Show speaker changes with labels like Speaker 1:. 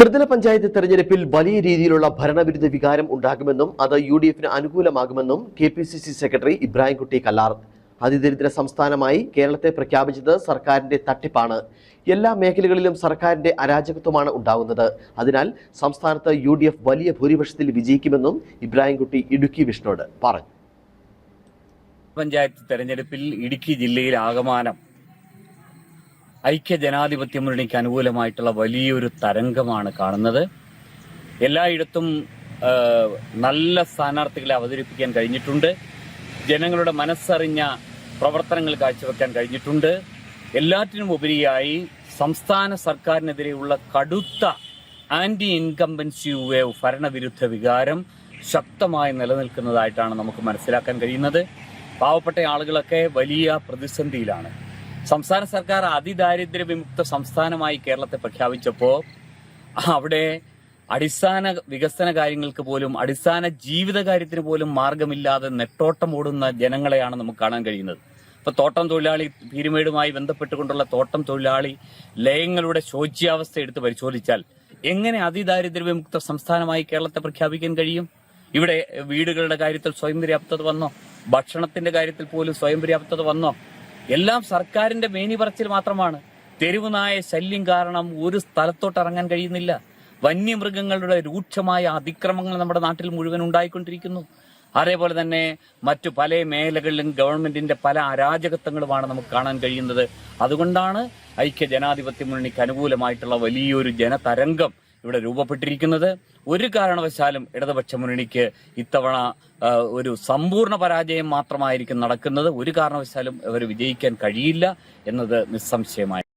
Speaker 1: ത്രിതല പഞ്ചായത്ത് തെരഞ്ഞെടുപ്പിൽ വലിയ രീതിയിലുള്ള ഭരണവിരുദ്ധ വികാരം ഉണ്ടാകുമെന്നും അത് യു ഡി എഫിന് അനുകൂലമാകുമെന്നും K P C C secretary Ibrahimkutty Kallar അതിദരിദ്ര സംസ്ഥാനമായി കേരളത്തെ പ്രഖ്യാപിച്ചത് സർക്കാരിന്റെ തട്ടിപ്പാണ് എല്ലാ മേഖലകളിലും സർക്കാരിന്റെ അരാജകത്വമാണ് ഉണ്ടാകുന്നത് അതിനാൽ സംസ്ഥാനത്ത് യു ഡി എഫ് വലിയ ഭൂരിപക്ഷത്തിൽ വിജയിക്കുമെന്നും ഇബ്രാഹിംകുട്ടി ഇടുക്കി വിഷ്ണുവോട് പറഞ്ഞു
Speaker 2: പഞ്ചായത്ത് തെരഞ്ഞെടുപ്പിൽ ഇടുക്കി ജില്ലയിൽ ആകമാനം ജനാധിപത്യ മുന്നണിക്ക് അനുകൂലമായിട്ടുള്ള വലിയൊരു തരംഗമാണ് കാണുന്നത് എല്ലായിടത്തും നല്ല സ്ഥാനാർത്ഥികളെ അവതരിപ്പിക്കാൻ കഴിഞ്ഞിട്ടുണ്ട് ജനങ്ങളുടെ മനസ്സറിഞ്ഞ പ്രവർത്തനങ്ങൾ കാഴ്ചവെക്കാൻ കഴിഞ്ഞിട്ടുണ്ട് എല്ലാറ്റിനും ഉപരിയായി സംസ്ഥാന സർക്കാരിനെതിരെയുള്ള കടുത്ത ആന്റി ഇൻകംബൻസി വേവ് ഭരണവിരുദ്ധ വികാരം ശക്തമായി നിലനിൽക്കുന്നതായിട്ടാണ് നമുക്ക് മനസ്സിലാക്കാൻ കഴിയുന്നത് പാവപ്പെട്ട ആളുകളൊക്കെ വലിയ പ്രതിസന്ധിയിലാണ് സംസ്ഥാന സർക്കാർ അതിദാരിദ്ര്യ വിമുക്ത സംസ്ഥാനമായി കേരളത്തെ പ്രഖ്യാപിച്ചപ്പോൾ അവിടെ അടിസ്ഥാന വികസന കാര്യങ്ങൾക്ക് പോലും അടിസ്ഥാന ജീവിത കാര്യത്തിന് പോലും മാർഗമില്ലാതെ നെട്ടോട്ടം ഓടുന്ന ജനങ്ങളെയാണ് നമുക്ക് കാണാൻ കഴിയുന്നത് ഇപ്പൊ തോട്ടം തൊഴിലാളി പീരുമേടുമായി ബന്ധപ്പെട്ടുകൊണ്ടുള്ള തോട്ടം തൊഴിലാളി ലയങ്ങളുടെ ശോച്യാവസ്ഥ എടുത്ത് പരിശോധിച്ചാൽ എങ്ങനെ അതിദാരിദ്ര്യ വിമുക്ത സംസ്ഥാനമായി കേരളത്തെ പ്രഖ്യാപിക്കാൻ കഴിയും ഇവിടെ വീടുകളുടെ കാര്യത്തിൽ സ്വയം പര്യാപ്തത വന്നോ ഭക്ഷണത്തിന്റെ കാര്യത്തിൽ പോലും സ്വയം പര്യാപ്തത വന്നോ എല്ലാം സർക്കാരിന്റെ മേനി പറച്ചിൽ മാത്രമാണ് തെരുവുനായ ശല്യം കാരണം ഒരു സ്ഥലത്തോട്ട് ഇറങ്ങാൻ കഴിയുന്നില്ല വന്യമൃഗങ്ങളുടെ രൂക്ഷമായ അതിക്രമങ്ങൾ നമ്മുടെ നാട്ടിൽ മുഴുവൻ ഉണ്ടായിക്കൊണ്ടിരിക്കുന്നു അതേപോലെ തന്നെ മറ്റു പല മേഖലകളിലും ഗവൺമെന്റിന്റെ പല അരാജകത്വങ്ങളുമാണ് നമുക്ക് കാണാൻ കഴിയുന്നത് അതുകൊണ്ടാണ് ഐക്യ ജനാധിപത്യ മുന്നണിക്ക് അനുകൂലമായിട്ടുള്ള വലിയൊരു ജനതരംഗം ഇവിടെ രൂപപ്പെട്ടിരിക്കുന്നത് ഒരു കാരണവശാലും ഇടതുപക്ഷ മുന്നണിക്ക് ഇത്തവണ ഒരു സമ്പൂർണ്ണ പരാജയം മാത്രമായിരിക്കും നടക്കുന്നത് ഒരു കാരണവശാലും അവർ വിജയിക്കാൻ കഴിയില്ല എന്നത് നിസ്സംശയമായി